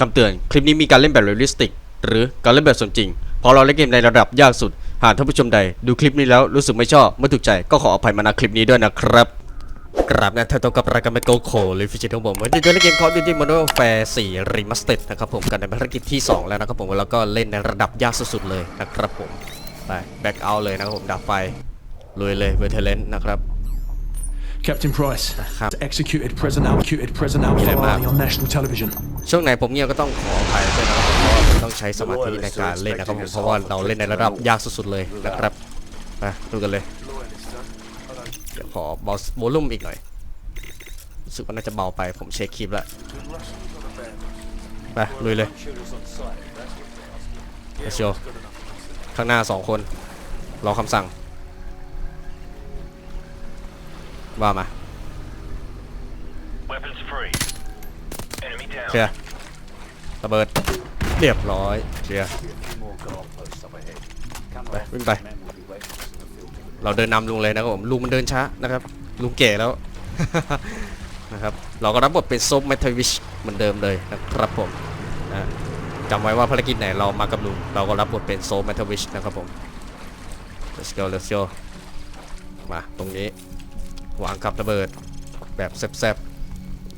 คำเตือน คลิปนี้มีการเล่นแบบเรียลลิสติก หรือการเล่นแบบสมจริงเพราะเราเล่นเกมในระดับยากสุด หากท่านผู้ชมใด ดูคลิปนี้แล้วรู้สึกไม่ชอบ ไม่ถูกใจก็ขออภัยมาณคลิปนี้ด้วยนะครับ กราบนะท่านต้องกับรายการเมโกโคหรือฟิจิตของผมวันนี้จะเล่นเกมคอร์ดิตี้มอนแฟร์4รีมัสเต็ดนะครับผมกันในภารกิจที่ 2 แล้วนะครับผมแล้วก็เล่นในระดับยากสุดๆเลยนะครับผมไปแบ็กเอาเลยนะครับผมดับไฟลุยเลยเวเทเลนนะครับ Captain Price, Cap- executed President executed President Al Yeah, Falani ma'am. on national television. ช่วงไหนผมเงียบก็ต้องขออภัยด้วยนะครับเพราะว่าผมต้องใช้สมาธิในการเล่นนะครับผมเพราะว่าเราเล่นในระดับยากสุดๆเลยนะครับไปดูกันเลยเดี๋ยวขอเบาโวลุ่มอีกหน่อยรู้สึกว่าน่าจะเบาไปผมเช็คคลิปแล้วไปลุยเลยเอชโอข้างหน้าสองคนรอคำสั่ง ว่ามา Weapons free. เคลียร์ระเบิดเรียบร้อยเคลียร์ไปวิ่งไป เราเดินนำลุงเลยนะครับผมลุงมันเดินช้านะครับ ลุงแก่แล้ว นะครับเราก็รับบทเป็นซบแมทวิชเหมือนเดิมเลยนะครับผมนะจำไว้ว่าภารกิจไหนเรามากับลุงเราก็รับบทเป็นโซแมทวิชนะครับผม let's go let's go มาตรงนี้วางกับระเบิดแบบแซบๆ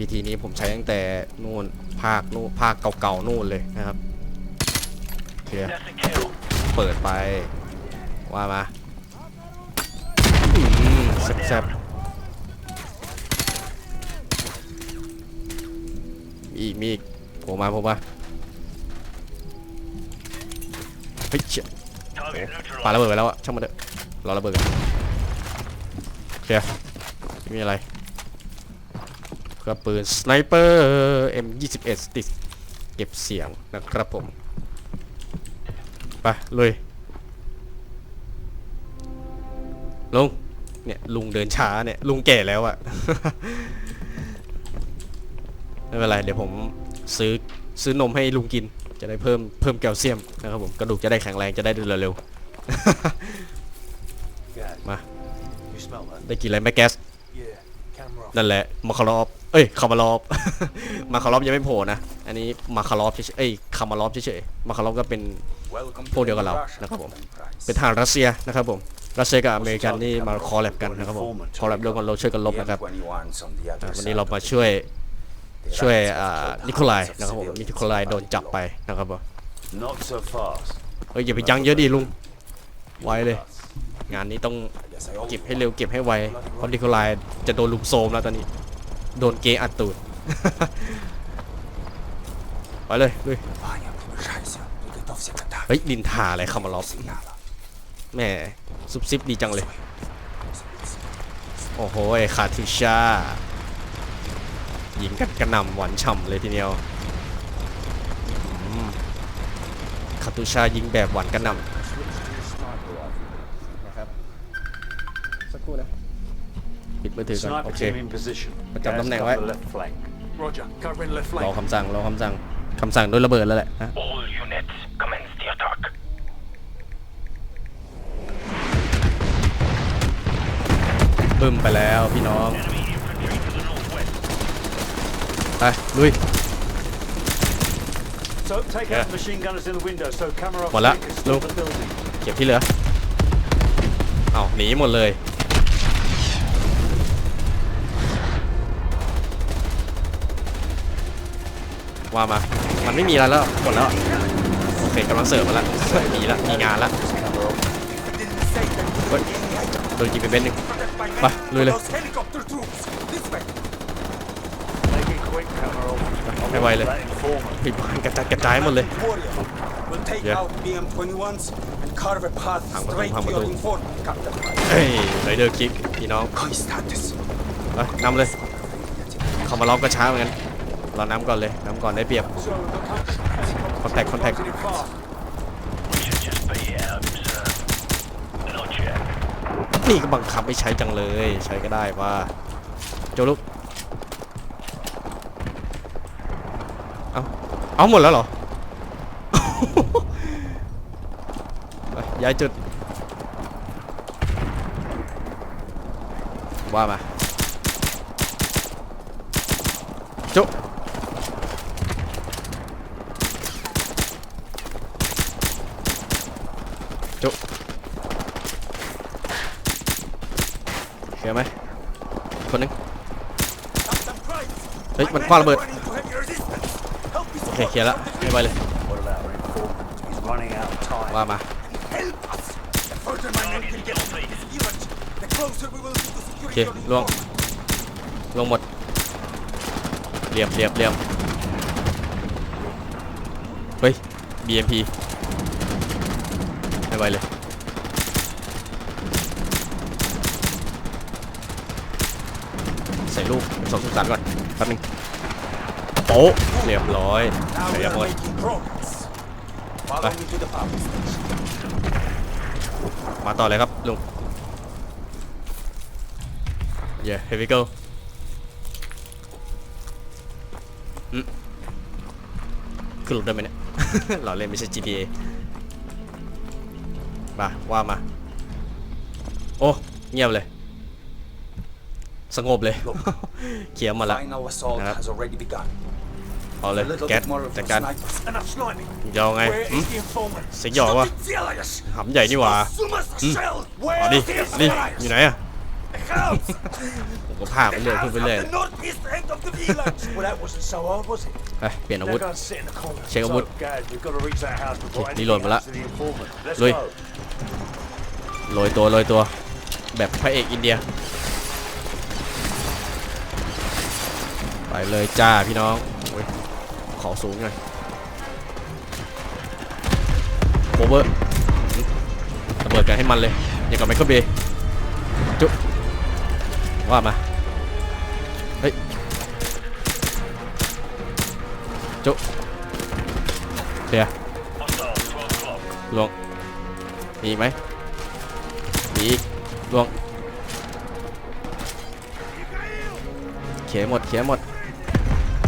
วิธีนี้ผมใช้ตั้งแต่นู่นภาคนู่นภาคเก่าๆนู่นเลยนะครับเคลียร์เปิดไปว่ามาแซ่บๆมีอีกมีอีกผมมาผมมาเฮ้ยเชี่ยปาระเบิดไปแล้วอะช่างมันเถอะรอระเบิดกันเคลียร์ไม่มีอะไร กระปืนสไนเปอร์ M21 ติดเก็บเสียงนะครับผม ไปเลยลุงเนี่ยลุงเดินช้าเนี่ยลุงแก่แล้วอะไม่เป็นไรเดี๋ยวผมซื้อซื้อนมให้ลุงกิน จะได้เพิ่มเพิ่มแคลเซียมนะครับผมกระดูกจะได้แข็งแรงจะได้เดินเร็วๆมา You smell that? ได้กินอะไรไหมแก๊ส Yeah. Camera off. นั่นแหละมาคารอบ เอ้ยคามาลอบมาคารอบยังไม่โผล่นะ อันนี้มาคารอบเฉยๆเอ้ยคามาลอบเฉยๆมาคารอบก็เป็นพวกเดียวกับเรานะครับผม เป็นทหารรัสเซียนะครับผม รัสเซียกับอเมริกันนี่มาคอลแลบกันนะครับผม คอลแลบเรื่องกันเราช่วยกันลบนะครับ วันนี้เรามาช่วยช่วยอ่านิโคลายนะครับผมนิโคลายโดนจับไปนะครับผมเอ้ยอย่าไปยั้งเยอะดิลุง ไวเลย งานนี้ต้องเก็บให้เร็วเก็บให้ไว เพราะนิโคลายจะโดนลุมโซมแล้วตอนนี้ โดนเกย์อัดตูดไปเลยลุยเฮ้ยดินทาอะไรคามาล็อฟแม่ซุบซิบดีจังเลย โอ้โหไอ้คาทิชายิงกัดกระนำหวานฉ่ำเลยทีเดียวคาตูชายิงแบบหวานกระนำนะครับสักครู่นะ อถือก่อนโอ Sniper เค team in position. But jump Gas them there, cover right? the left flank. Roger. Covering left รอ flank. คำสั่งรอคำสั่งคำสั่งด้วยระเบิดแล้วแหละนะ All units, commence the attack. บึ้มไปแล้วพี่น้อง Enemy infantry to the northwest. ไปลุย So take Yeah. out the machine gunners in the window so camera off Voilà, can look. stop the building. เก็บที่เหลือเอาหนีหมดเลย ว่ามา มันไม่มีอะไรแล้วหมดแล้ว โอเคกำลังเสิร์ฟมาแล้วหนีละมีงานละเฮ้ยโดนยิงไปเม็ดหนึงไปลุยเลย Those helicopter troops. This way. Make it quick, camera off. ไม่ไหวเลย That informant. ปิดบ้านกระจัดกระจายหมดเลย Warrior. We'll take Yeah. out BM-21s and carve a path Hang on, straight hang to on, your hang on. informant, Captain. เฮ้ยไรเดอร์คิกพี่น้อง Koi status. ไปนำเลย เขามาล้อมกระช้าเหมือนกัน เราน้ำก่อนเลยน้ำก่อนได้เปรียบคอนแทคคอนแทคนี่ก็บังคับไม่ใช้จังเลย ใช้ก็ได้ว่าโจลุกเอาเอาหมดแล้วเหรอไปย้ายจุดว่ามา จุเคลียร์ไหมคนหนึง Captain Price! Hey, my man, men kwaad are gebeurd. running to heavy resistance. Help me โอเค support เคลียร์แล้ว from the ไม่ไปเลย What about our informant? He's running out of time. ว่ามา Help us! The further my men can get to this village, the closer we will be to โอ securing เค your ล่วง informant. ลงหมดเรียบเรียบเรียบเฮ้ย BMP ไม่ไหวเลยใส่ลูกสองสุสานก่อนแป๊บนึงโป๊ะเรียบร้อยเรียบร้อยมาต่อเลยครับลุง yeah here we go อืมขึ้นรถได้ไหมเนี่ย เราเล่นไม่ใช่ GTA มาว่ามา โอ้ เงียบเลย สงบเลย เขียมาละนะครับเอาเลยแก๊สจัดการยาวไงสิงหยอกวะหำใหญ่นี่หว่าเอาดิดิอยู่ไหนอะผมก็พาไปเรื่อยพูดไปเรื่อย at the northeast end of the village! Well, that wasn't so hard, was it? ไปเปลี่ยนอาวุ Now ธ go and sit in the corner. Check So, awood. guys, we've got to reach that house before Okay, anything reload mà happens lạ. to the informant. Let's Lui. go. โรยตัวโรยตัว แบบพระเอกอินเดีย ไปเลยจ้าพี่น้องโอ้ยขอสูงหน่อยโคเวอร์ระเบิดกันให้มันเลย อย่างกับไมเคิลเบย์จุ๊บว่ามา จุเดี๋ยวลวงมีอีกไหมมีอีกลวงเขียหมดเขียหมด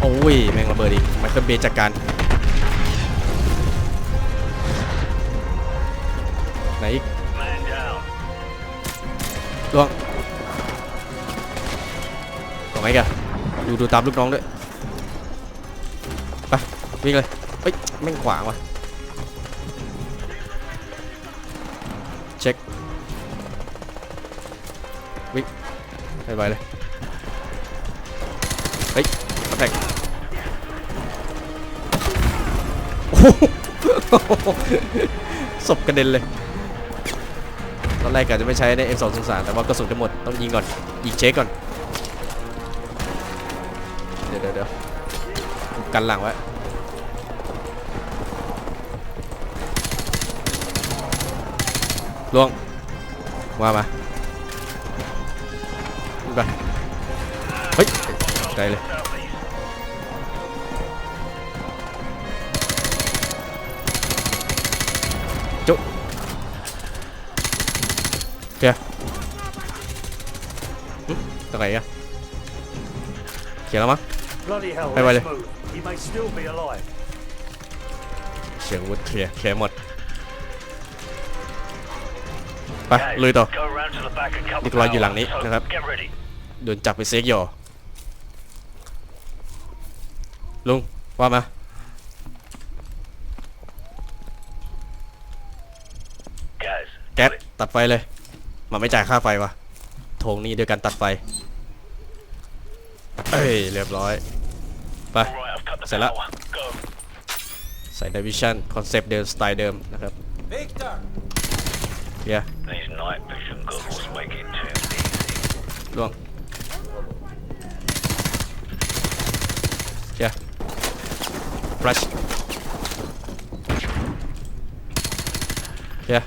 โอ้ย แม่งระเบิดอีกไมเคิลเบจัดการไหนอีกลวงตรงไหนกันดูดูตามลูกน้องด้วย วิ่งเลยเฮ้ยแม่งขวางว่ะเช็ควิ่งไปไปเลยเฮ้ยกระแทกโอ้ศพกระเด็นเลยตอนแรกกะจะไม่ใช้ใน M203 แต่ว่ากระสุนจะหมดต้องยิงก่อนยิงเช็คก่อนเดี๋ยวเดี๋ยวเดี๋ยวกันหลังไว้ ล่วงว่ามาขึ้นไปเฮ้ยไกลเลย Southeast. จุ๊เกียร์หึตรงไหนอะเขียนแล้วมั้ง Bloody hell, Hey, let's Wiley. move. He may still be alive. เสียงวุฒเคลียร์เคลียร์หมด ไป Guys, ลุยต่อนี่ก็รออยู่หลังนี้นะครับโดนจับไปเซ็กยอลุงว่ามาแก๊สตัดไฟเลยมันไม่จ่ายค่าไฟวะโถงนี้ด้วยการตัดไฟเอ้ยเรียบร้อยไป all right, I've cut the Set up. power. Go. ใส่ดิวิชั่นคอนเซปต์เดิมสไตล์เดิมนะครับ Victor! เฮีย These night vision goggles make it too easy. ล่วงเฮีย flash เฮีย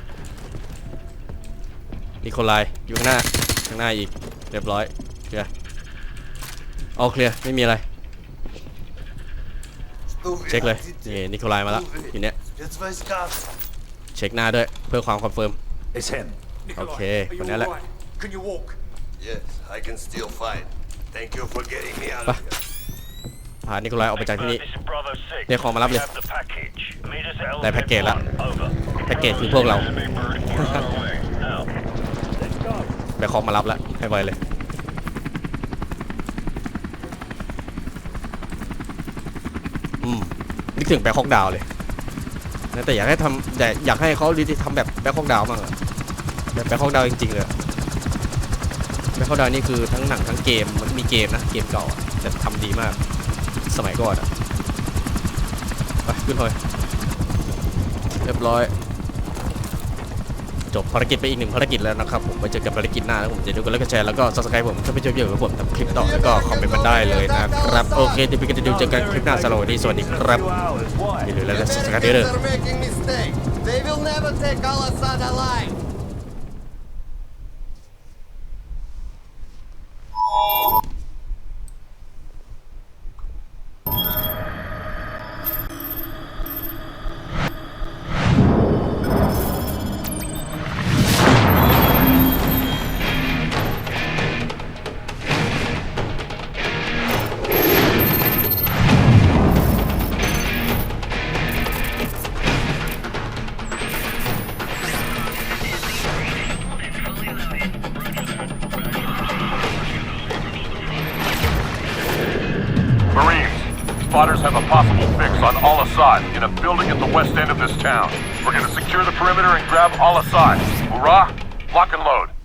นิโคลายอยู่ข้างหน้า ข้างหน้าอีก เรียบร้อยเคลียร์เอาเคลียร์ ไม่มีอะไร เช็คเลย นี่นิโคลายมาแล้วอยู่เนี้ย เช็คหน้าด้วย เพื่อความคอนเฟิร์ม It's him. Nikolai, Okay, are you con ela- alright? Can you walk? Yes, I can still fight. Thank you for getting me out Bah. of here. พานิโคลายออกไปจากที่นี่ This is Bravo 6. เรียกของมารับเลย We have the package. Meet us at ได้แพ็กเกจละ Elephant One. Over. แพ็กเกจคือพวกเรา Be bird far away. Now. Let's go. ไปคอมมารับแล้วให้ไวเลย อืมนึกถึงแบคฮอกดาวน์เลยน แต่อยากให้ทำแต่อยากให้เขาดีทำแบบแบ็คฮอกดาวมากแบบแบ็คฮอกดาวจริงๆเลยแบ็คฮอกดาวนี่คือทั้งหนังทั้งเกมมันมีเกมนะเกมเก่าอะแต่ทำดีมาก สมัยก่อนอะไปขึ้นเลยเรียบร้อย จบภารกิจไปอีกหนึ่งภารกิจแล้วนะครับผมไปเจอกับภารกิจหน้าแล้วผมจะดูกันแล้วก็แชร์แล้วก็ซับสไครป์ผมถ้าไม่ชอบเยอะผมทำคลิปต่อแล้วก็คอมเมนต์มาได้เลยนะครับโอเคเดี๋ยวพี่ก็จะดูเจอกันคลิปหน้าสโลว์นี้สวัสดีครับอย่าลืมแล้วก็ The subscribe ด้วยเด้อ They will never take Al Assad alive. Spotters have a possible fix on Al Assad in a building at the west end of this town. We're gonna secure the perimeter and grab Al Assad. Hoorah! Lock and load.